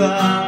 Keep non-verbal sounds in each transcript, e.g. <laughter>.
God.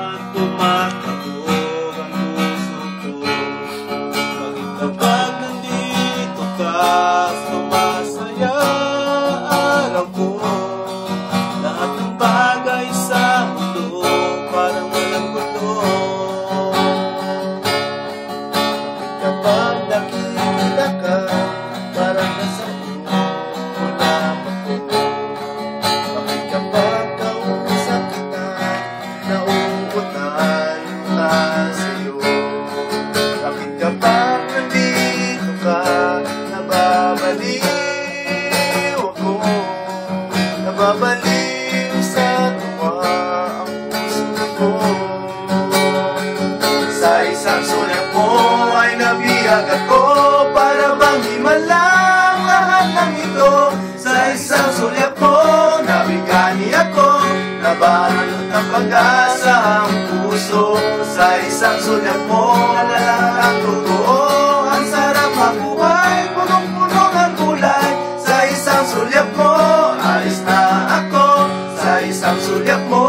Nabiyag ako Para bang himalang lahat ng ito. Sa isang sulyap mo Nabigani ako Nabalot ng pag-asa ang puso. Sa isang sulyap mo Nalalang ang totoo. Ang sarap mabuhay Punong-puno ng kulay Sa isang sulyap mo Alis na ako. Sa isang sulyap mo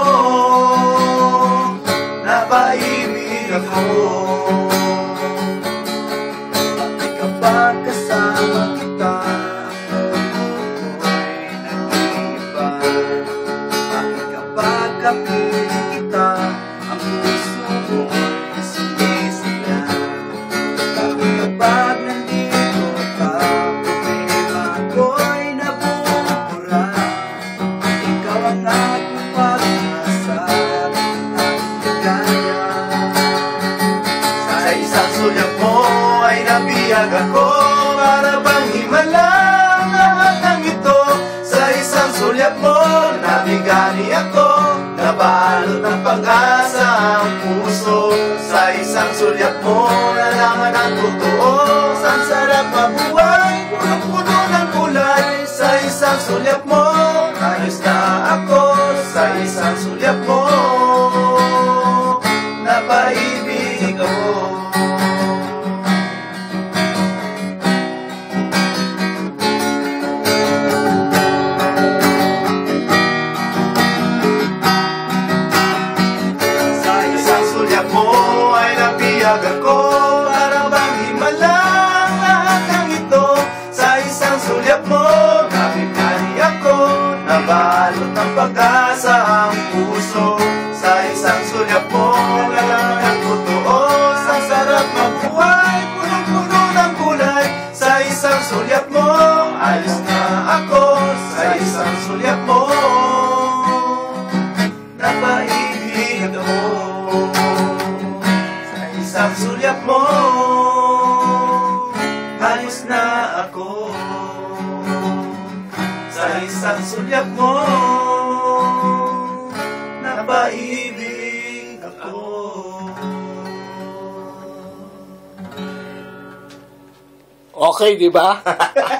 Napaibig ako Bakit ng pag-asa ang puso. Sa isang sulyap mo nalaman ang totoo. Sa sarap mabuhay, punong-puno ng kulay. Sa isang sulyap mo, ayos na ako. Sa isang sulyap mo, pag-asa ang puso. Sa isang sulyap mo nalaman ang totoo. Sa sarap mabuhay, punong-puno ng kulay Sa isang sulyap mo, ayos na ako. Sa isang sulyap mo napaibig ako. Sa isang sulyap mo Ayos na ako. Sa isang sulyap mo Napaibig ako Okay, di ba? <laughs>